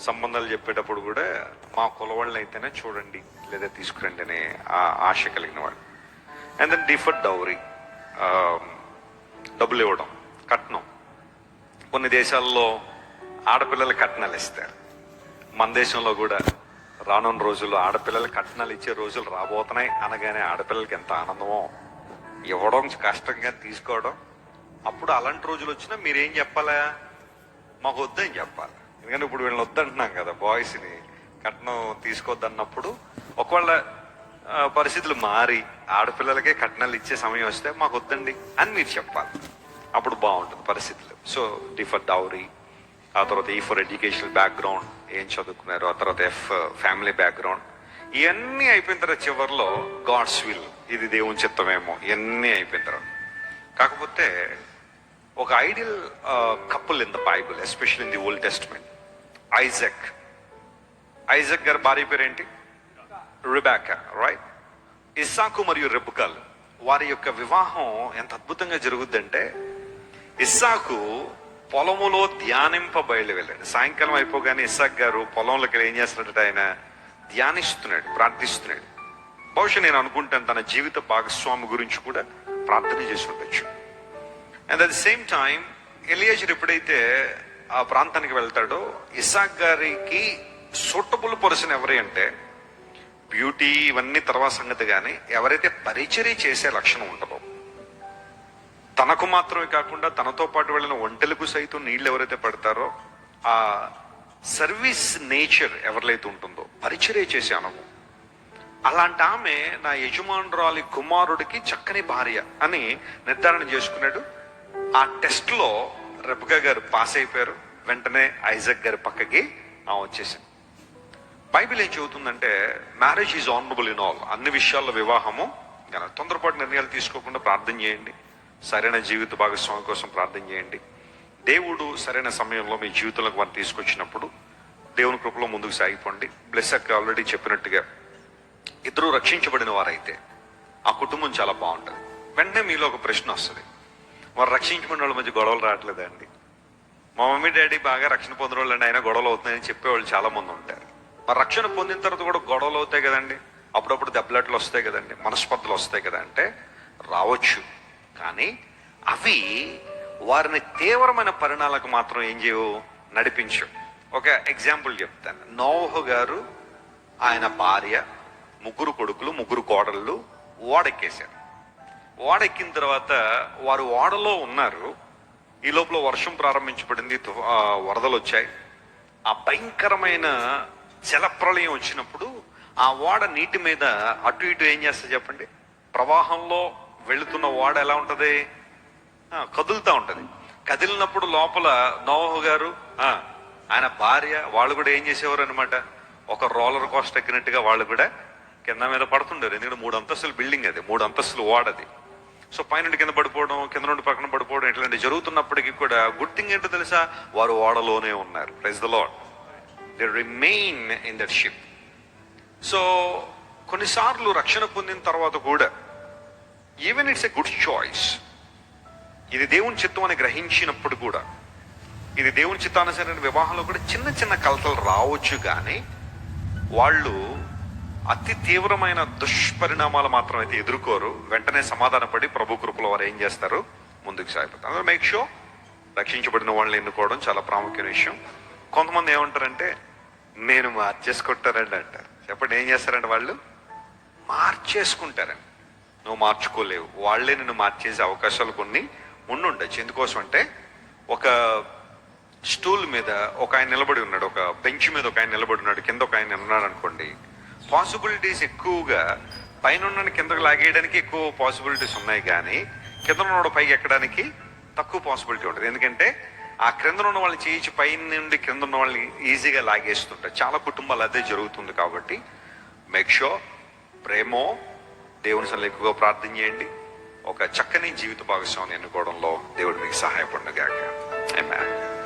సంబంధాలు చెప్పేటప్పుడు కూడా మా కులవాళ్ళని అయితేనే చూడండి లేదా తీసుకురండి అనే ఆశ కలిగిన వాడు అండ్ దెన్ డిఫర్డ్ డౌరీ డబ్బులు ఇవ్వడం కట్నం. కొన్ని దేశాల్లో ఆడపిల్లలు కట్నాలు ఇస్తారు. మన దేశంలో కూడా రానున్న రోజుల్లో ఆడపిల్లలు కట్నాలు ఇచ్చే రోజులు రాబోతున్నాయి అనగానే ఆడపిల్లలకి ఎంత ఆనందమో ఇవ్వడం కష్టంగా తీసుకోవడం. అప్పుడు అలాంటి రోజులు వచ్చినా మీరేం చెప్పాలా? మాకు వద్దని చెప్పాలి. ఎందుకంటే ఇప్పుడు వీళ్ళని వద్దంటున్నాం కదా బాయ్స్ని కట్నం తీసుకోవద్దన్నప్పుడు ఒకవేళ పరిస్థితులు మారి ఆడపిల్లలకే కట్నాలు ఇచ్చే సమయం వస్తే మాకు వద్దండి అని మీరు చెప్పాలి. అప్పుడు బాగుంటుంది పరిస్థితులు. సో డిఫర్ డౌరీ ఆ తర్వాత ఈ ఫర్ ఎడ్యుకేషనల్ బ్యాక్గ్రౌండ్ ఏం చదువుకున్నారు ఆ తర్వాత ఎఫ్ ఫ్యామిలీ బ్యాక్గ్రౌండ్ ఇవన్నీ అయిపోయిన తర్వాత చివరిలో గాడ్స్ విల్ ఇది దేవుని చిత్తమేమో ఇవన్నీ అయిపోయిన తర్వాత. కాకపోతే ఒక ideal couple in the Bible especially in the Old Testament Isaac. Isaac గారి భార్య పేరేంటి? రిబాకా రైట్ ఇస్సాకు మరియు రెబుకాల్ వారి యొక్క వివాహం ఎంత అద్భుతంగా జరుగుద్దంటే ఇస్సాకు పొలములో ధ్యానింప బయలు వెళ్ళాడు సాయంకాలం అయిపోగానే ఇస్సాక్ గారు పొలంలోకి ఏం చేస్తున్నట్టు ఆయన? ధ్యానిస్తున్నాడు ప్రార్థిస్తున్నాడు. బహుశా నేను అనుకుంటాను తన జీవిత భాగస్వామి గురించి కూడా ప్రార్థన చేసి ఉండొచ్చు. And at the same time Eliezer ఎప్పుడైతే ఆ ప్రాంతానికి వెళ్తాడో ఇసాక్ గారికి సూటబుల్ పర్సన్ ఎవరి అంటే బ్యూటీ ఇవన్నీ తర్వాత సంగతి కానీ ఎవరైతే పరిచర్య చేసే లక్షణం ఉంటుందో. తనకు మాత్రమే కాకుండా తనతో పాటు వెళ్ళిన ఒంటెలకు సైతం నీళ్ళు ఎవరైతే పడతారో ఆ సర్వీస్ నేచర్ ఎవరిలైతే ఉంటుందో పరిచర్య చేసే అనుభవం. అలాంటి ఆమె నా యజమానురాలి కుమారుడికి చక్కని భార్య అని నిర్ధారణ చేసుకున్నాడు. ఆ టెస్ట్లో లో గారు పాస్ అయిపోయారు. వెంటనే ఐజక్ గారి పక్కకి ఆమె వచ్చేసింది బైబిల్ ఏం చెబుతుందంటే marriage is honourable in all అన్ని విషయాల్లో వివాహము తొందరపాటు నిర్ణయాలు తీసుకోకుండా ప్రార్థన చేయండి. సరైన జీవిత భాగస్వామి కోసం ప్రార్థన చేయండి. దేవుడు సరైన సమయంలో మీ జీవితంలోకి వారిని తీసుకొచ్చినప్పుడు దేవుని కృపలో ముందుకు సాగిపోండి. బ్లెస్ అక్క ఆల్రెడీ చెప్పినట్టుగా ఇద్దరు రక్షించబడిన వారైతే ఆ కుటుంబం చాలా బాగుంటుంది. వెంటనే మీలో ఒక ప్రశ్న వస్తుంది. మరి రక్షించుకునే వాళ్ళ మధ్య గొడవలు రావట్లేదండి మా మమ్మీ డాడీ బాగా రక్షణ పొందిన వాళ్ళు అయినా గొడవలు అవుతున్నాయని చెప్పేవాళ్ళు చాలా మంది ఉంటారు. మరి రక్షణ పొందిన తర్వాత కూడా గొడవలు అవుతాయి కదండి. అప్పుడప్పుడు దెబ్బలాట్లు వస్తాయి కదండి. మనస్పర్ధలు వస్తాయి కదా అంటే రావచ్చు. కానీ అవి వారిని తీవ్రమైన పరిణామాలకు మాత్రం ఏం చేయవు నడిపించు. ఒక ఎగ్జాంపుల్ చెప్తాను. నోహు గారు ఆయన భార్య ముగ్గురు కొడుకులు ముగ్గురు కోడళ్ళు ఓడెక్కేశారు. ఓడెక్కిన తర్వాత వారు ఓడలో ఉన్నారు. ఈ లోపల వర్షం ప్రారంభించబడింది తుఫా- వరదలు వచ్చాయి. ఆ భయంకరమైన జలప్రలయం వచ్చినప్పుడు ఆ ఓడ నీటి మీద అటు ఇటు ఏం చేస్తా చెప్పండి? ప్రవాహంలో వెళుతున్న ఓడ ఎలా ఉంటుంది? కదులుతూ ఉంటుంది. కదిలినప్పుడు లోపల నోహు గారు ఆయన భార్య వాళ్ళు కూడా ఏం చేసేవారు అనమాట ఒక రోలర్ కోస్ట్ ఎక్కినట్టుగా వాళ్ళు కూడా కింద మీద పడుతుండారు ఎందుకంటే మూడు అంతస్తుల బిల్డింగ్ అది మూడు అంతస్తులు ఓడది. సో పైన కింద పడిపోవడం కింద నుండి పక్కన పడిపోవడం ఇట్లాంటివి జరుగుతున్నప్పటికీ కూడా గుడ్ థింగ్ ఏంటో తెలుసా? వారు ఓడలోనే ఉన్నారు. Praise the Lord they remain in that ship so కొన్నిసార్లు రక్షణ పొందిన తర్వాత కూడా even it's a good choice ఇది దేవుని చిత్తం అని గ్రహించినప్పుడు కూడా ఇది దేవుని చిత్తానుసరైన వివాహంలో కూడా చిన్న చిన్న కలతలు రావచ్చు కానీ వాళ్ళు అతి తీవ్రమైన దుష్పరిణామాలు మాత్రం అయితే ఎదుర్కోరు. వెంటనే సమాధానపడి ప్రభు కృపలో వారు ఏం చేస్తారు? ముందుకు సాగిపోతారు. అందులో మేక్ షో రక్షించబడిన వాళ్ళని ఎన్నుకోవడం చాలా ప్రాముఖ్యమైన విషయం. కొంతమంది ఏమంటారంటే నేను మార్చేసుకుంటారండి అంటారు. చెప్పండి ఏం చేస్తారంటే వాళ్ళు? మార్చేసుకుంటారండి. నువ్వు మార్చుకోలేవు. వాళ్ళే నిన్ను మార్చేసే అవకాశాలు కొన్ని ఉండుండొచ్చు. ఎందుకోసం అంటే ఒక స్టూల్ మీద ఒక ఆయన నిలబడి ఉన్నాడు. ఒక బెంచ్ మీద ఒక ఆయన నిలబడి ఉన్నాడు. కింద ఒక ఆయన ఉన్నాడు అనుకోండి పాసిబిలిటీస్ ఎక్కువగా పైన కిందకు లాగేయడానికి ఎక్కువ పాసిబిలిటీస్ ఉన్నాయి కానీ కింద ఉన్నవాడు పైకి ఎక్కడానికి తక్కువ పాసిబిలిటీ ఉంటుంది. ఎందుకంటే ఆ క్రింద ఉన్న వాళ్ళని చేయించి పైన నుండి క్రింద ఉన్న వాళ్ళని ఈజీగా లాగేస్తుంటారు. చాలా కుటుంబాలు అదే జరుగుతుంది కాబట్టి మేక్ షూర్ ప్రేమో దేవుని సన్నిధిలో ఎక్కువగా ప్రార్థన చేయండి. ఒక చక్కని జీవిత భాగస్వామిని ఎన్నుకోవడంలో దేవుడు మీకు సహాయపడినగాక. Amen.